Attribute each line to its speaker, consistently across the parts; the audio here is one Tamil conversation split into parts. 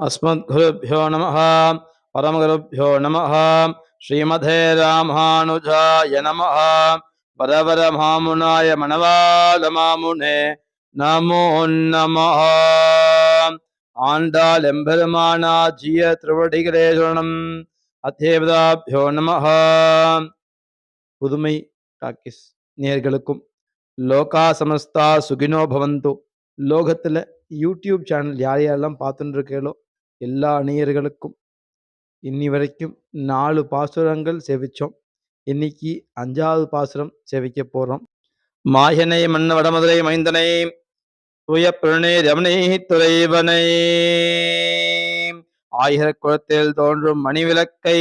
Speaker 1: अस्मद्गुरुभ्यो नमः परमगुरुभ्यो नमः श्रीमते रामानुजाय नमः परवरमामुनाय மணவாளமாமுனே நமோ நமः ஆண்டாள் எம்பெருமானாஜிய திருவடிகளே சரணம் அத்தேவதாபியோ நமः புதுமை டாக்கிஸ் நேர்களுக்கும் லோகா சமஸ்தா சுகினோ பவந்து லோகத்தில் யூடியூப் சேனல் யார் யாரெல்லாம் பார்த்துட்டு இருக்கீங்களோ எல்லா நேயர்களுக்கும் இன்னி வரைக்கும் நாலு பாசுரங்கள் செவிச்சோம். இன்னைக்கு அஞ்சாவது பாசுரம் செவிக்க போறோம். மாயனை மன்ன வடமதுரை மைந்தனை தூய பிரணே ரமணை துறைவனை. ஆயிரக் குளத்தில் தோன்றும் மணிவிளக்கை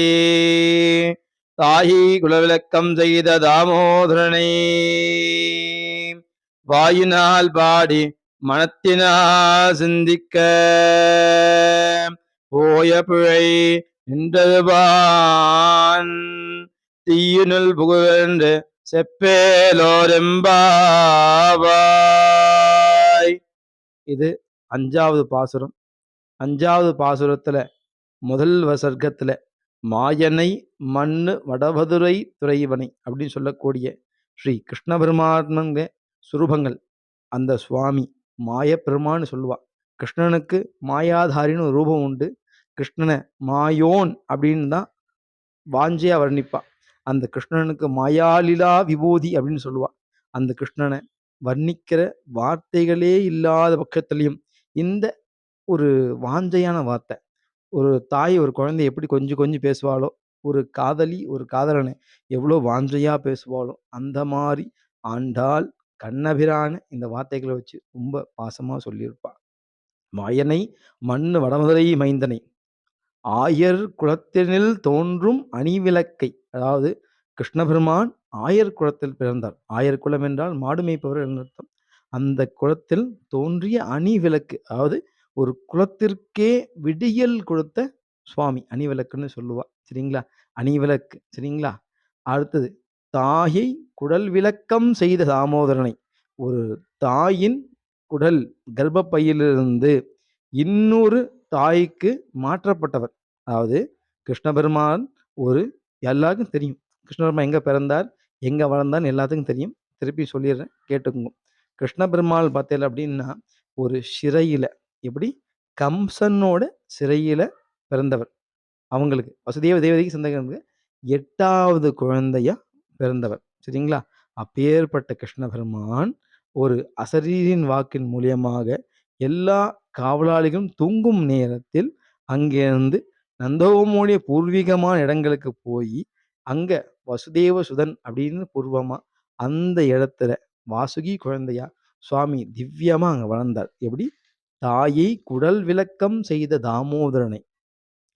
Speaker 1: தாயி குலவிளக்கம் செய்த தாமோதரனை. வாயினால் பாடி மனத்தினால் சிந்திக்க. போய பிழை நின்றதுபான். தீயுனுள் புகுவென்று செப்பேலோரெம்பாவாய். இது அஞ்சாவது பாசுரம். அஞ்சாவது பாசுரத்துல முதல் வசர்க்கத்துல மாயனை மண்ணு வடபதுரை துறைவனை அப்படின்னு சொல்லக்கூடிய ஸ்ரீ கிருஷ்ண பெருமாத்மங்க சுரூபங்கள். அந்த சுவாமி. மாயப்பெருமான்னு சொல்லுவாள் கிருஷ்ணனுக்கு மாயாதாரின்னு ஒரு ரூபம் உண்டு. கிருஷ்ணனை மாயோன் அப்படின்னு தான் வாஞ்சையாக வர்ணிப்பாள் அந்த கிருஷ்ணனுக்கு மாயாலிலா விபூதி அப்படின்னு சொல்லுவாள் அந்த கிருஷ்ணனை வர்ணிக்கிற வார்த்தைகளே இல்லாத பட்சத்துலையும் இந்த ஒரு வாஞ்சையான வார்த்தை ஒரு தாய் ஒரு குழந்தை எப்படி கொஞ்சம் கொஞ்சம் பேசுவாளோ ஒரு காதலி ஒரு காதலனை எவ்வளோ வாஞ்சையாக பேசுவாளோ அந்த மாதிரி ஆண்டாள் கண்ணபிரான இந்த வார்த்தைகளை வச்சு ரொம்ப பாசமாக சொல்லியிருப்பா மாயனை மண் வடமதுரை மைந்தனை. ஆயர் குலத்தினில் தோன்றும் அணிவிளக்கை. அதாவது கிருஷ்ணபெருமான் ஆயர் குலத்தில் பிறந்தார். ஆயர் குலம் என்றால் மாடு மேய்ப்பவர் அர்த்தம். அந்த குலத்தில் தோன்றிய அணி விளக்கு அதாவது ஒரு குலத்திற்கே விடியல் கொடுத்த சுவாமி. அணிவிளக்குன்னு சொல்லுவா. சரிங்களா? அணிவிளக்கு. சரிங்களா? அடுத்தது தாயை குடல் விளக்கம் செய்த தாமோதரனை. ஒரு தாயின் குடல் கர்ப்பப்பையிலிருந்து இன்னொரு தாய்க்கு மாற்றப்பட்டவர். அதாவது கிருஷ்ண பெருமான் ஒரு எல்லாருக்கும் தெரியும். கிருஷ்ண பெருமான் எங்கே பிறந்தார் எங்கே வளர்ந்தான்னு எல்லாத்துக்கும் தெரியும். திருப்பி சொல்லிடுறேன் கேட்டுக்கோங்க. கிருஷ்ண பெருமாள் பார்த்தேன் அப்படின்னா ஒரு சிறையில் எப்படி? கம்சனோட சிறையில் பிறந்தவர். அவங்களுக்கு வசுதேவ தேவதைக்கு சொந்தங்களுக்கு எட்டாவது குழந்தையா பிறந்தவர். சரிங்களா? அப்பேற்பட்ட கிருஷ்ண பெருமான் ஒரு அசரீரின் வாக்கின் மூலியமாக எல்லா காவலாளிகளும் தூங்கும் நேரத்தில் அங்கிருந்து நந்தோமோடைய பூர்வீகமான இடங்களுக்கு போய் அங்க வசுதேவ சுதன் அப்படின்னு பூர்வமா அந்த இடத்துல வாசுகி குழந்தையா சுவாமி திவ்யமா அங்க வளர்ந்தார். எப்படி? தாயை குடல் விளக்கம் செய்த தாமோதரனை.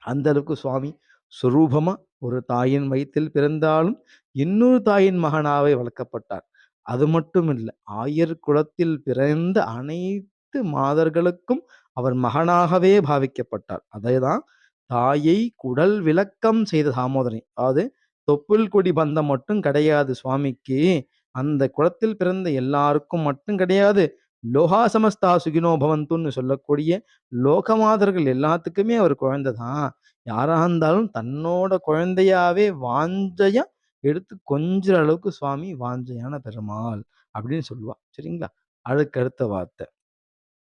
Speaker 1: அந்த அளவுக்கு சுவாமி சுரூபமா ஒரு தாயின் வயிற்றில் பிறந்தாலும் இன்னொரு தாயின் மகனாவே வளர்க்கப்பட்டார். அது மட்டும் இல்லை ஆயர் குலத்தில் பிறந்த அனைத்து மாதர்களுக்கும் அவர் மகனாகவே பாவிக்கப்பட்டார். அதேதான் தாயை குடல் விளக்கம் செய்த தாமோதரன் அதாவது தொப்புள் கொடி பந்தம் மட்டும் கிடையாது சுவாமிக்கு. அந்த குளத்தில் பிறந்த எல்லாருக்கும் மட்டும் கிடையாது லோகா சமஸ்தா சுகினோ பவந்துன்னு சொல்லக்கூடிய லோகமாதர்கள் எல்லாத்துக்குமே அவர் குழந்தை தான். யாராக இருந்தாலும் தன்னோட குழந்தையாவே வாஞ்சையா எடுத்து கொஞ்ச அளவுக்கு சுவாமி வாஞ்சையான பெருமாள் அப்படின்னு சொல்லுவா. சரிங்களா? அதுக்கு அடுத்த வார்த்தை.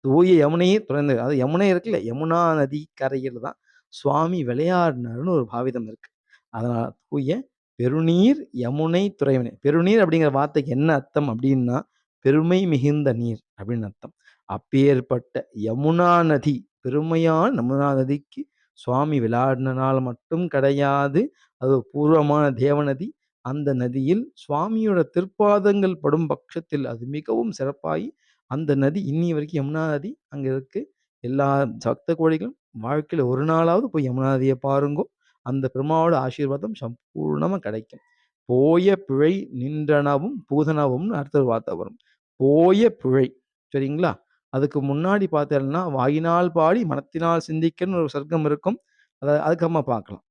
Speaker 1: தூய யமுனையே துறந்து அது யமுனை இருக்குல்ல யமுனா நதி கரையில் தான் சுவாமி விளையாடினாருன்னு ஒரு பாவிதம் இருக்கு. அதனால தூய பெருநீர் யமுனை துறைவனை. பெருநீர் அப்படிங்கிற வார்த்தைக்கு என்ன அர்த்தம் அப்படின்னா பெருமை மிகுந்த நீர் அப்படின்னு அர்த்தம். அப்பேற்பட்ட யமுனா நதி பெருமையான யமுனா நதிக்கு சுவாமி விளையாடினால் மட்டும் கிடையாது அது பூர்வமான தேவநதி அந்த நதியில் சுவாமியோட திருப்பாதங்கள் படும் பட்சத்தில் அது மிகவும் சிறப்பாகி அந்த நதி இன்னி வரைக்கும் யமுனா நதி அங்கே இருக்கு. எல்லா சக்த கோடிகளும் வாழ்க்கையில் ஒரு நாளாவது போய் யமுனா நதியை பாருங்கோ அந்த பெருமாவோட ஆசீர்வாதம் சம்பூர்ணமாக கிடைக்கும். போய பிழை நின்றனவும் பூதனவும் அடுத்த வார்த்தை வரும். போய பிழை. சரிங்களா? அதுக்கு முன்னாடி பார்த்தேன்னா வாயினால் பாடி மனத்தினால் சிந்திக்கன்னு ஒரு சர்க்கம் இருக்கும். அதை அதுக்கப்புறமா பார்க்கலாம்.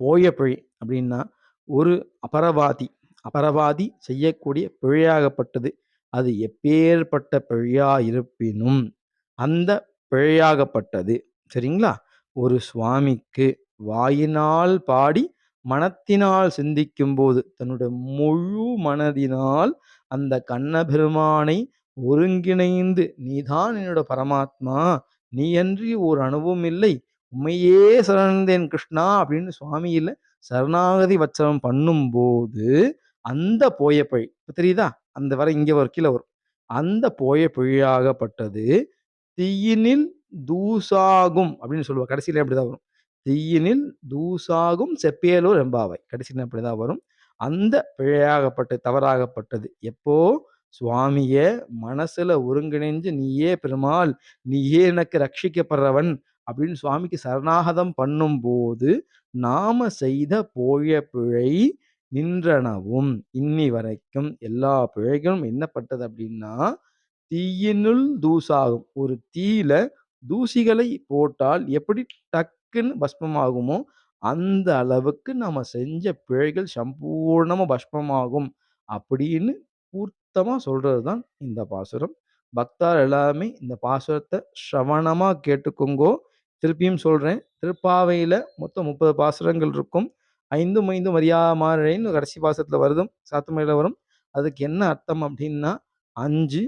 Speaker 1: போய பிழை அப்படின்னா ஒரு அபரவாதி அபரவாதி செய்யக்கூடிய பிழையாகப்பட்டது. அது எப்பேற்பட்ட பிழையா இருப்பினும் அந்த பிழையாகப்பட்டது. சரிங்களா? ஒரு சுவாமிக்கு வாயினால் பாடி, மனத்தினால் சிந்திக்கும்போது, தன்னுடைய முழு மனதினால் அந்த கண்ணபெருமானை ஒருங்கிணைந்து, "நீதான் என்னோட பரமாத்மா. நீயன்றி ஒரு அணுவும் இல்லை. உண்மையே சரணந்தேன் கிருஷ்ணா" அப்படின்னு சுவாமியில் சரணாகதி வச்சனம் பண்ணும்போது, அந்த போய இப்போ தெரியுதா? அந்த வர இங்கே ஒரு கீழே வரும். அந்த போய பொழியாகப்பட்டது "தீயினில் தூசாகும்" அப்படின்னு சொல்லுவாள் கடைசியில் அப்படிதான் வரும். "தீயினில் தூசாகும் செப்பேலோர் எம்பாவை கடைசியில் அப்படிதான் வரும். அந்த பிழையாகப்பட்டு தவறாகப்பட்டது எப்போ? சுவாமிய மனசுல ஒருங்கிணைஞ்சு, "நீயே பெருமாள், நீயே எனக்கு ரட்சிக்கப்படுறவன்" அப்படின்னு சுவாமிக்கு சரணாகதம் பண்ணும்போது, நாம செய்த போய பிழை நின்றனவும். இன்னி வரைக்கும் எல்லா பிழைகளும் என்னப்பட்டது அப்படின்னா, "தீயினுள் தூசாகும்." ஒரு தீயில தூசிகளை போட்டால் எப்படி டக்குன்னு பஸ்மமாகுமோ, அந்த அளவுக்கு நம்ம செஞ்ச பிழைகள் சம்பூர்ணமா பஷ்மமாகும். அப்படின்னு பூர்த்தமாக சொல்றது தான் இந்த பாசுரம். பக்தார் எல்லாருமே இந்த பாசுரத்த ஸ்ரவணமா கேட்டுக்கோங்கோ. திருப்பியும் சொல்றேன். திருப்பாவையில மொத்தம் 30 பாசுரங்கள் இருக்கும். "ஐந்தும் ஐந்தும் அறியா மாறேன்னு" கடைசி பாசுரத்துல வருதும், சாத்தமையில் வரும். அதுக்கு என்ன அர்த்தம் அப்படின்னா, 5,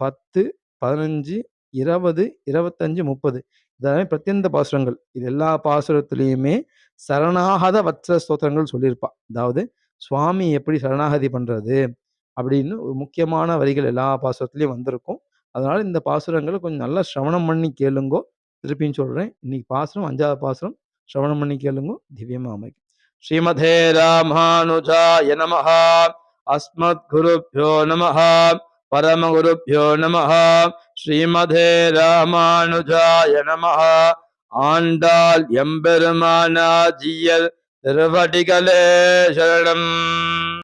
Speaker 1: 10, 15, 20, 25, 30 இதெல்லாமே பிரத்யந்த பாசுரங்கள். இது எல்லா பாசுரத்திலயுமே சரணாகத வத்ர ஸ்தோத்திரங்கள் சொல்லியிருப்பா. அதாவது சுவாமி எப்படி சரணாகதி பண்ணுறது அப்படின்னு ஒரு முக்கியமான வரிகள் எல்லா பாசுரத்துலேயும் வந்திருக்கும். அதனால் இந்த பாசுரங்களை கொஞ்சம் நல்லா சிரவணம் பண்ணி கேளுங்கோ. திருப்பியும் சொல்கிறேன் இன்னைக்கு பாசுரம் அஞ்சாவது பாசுரம். சிரவணம் பண்ணி கேளுங்கோ. திவ்யமா அமைக்கும் ஸ்ரீமதே ராமானுஜாய நமஹ. அஸ்மத்குருப்யோ நமஹா பரமகுருப்யோ நமஹ. ஸ்ரீமதே ராமானுஜாய நமஹ. ஆண்டாள் எம்பெருமானாஜியர் திருவடிகளே சரணம்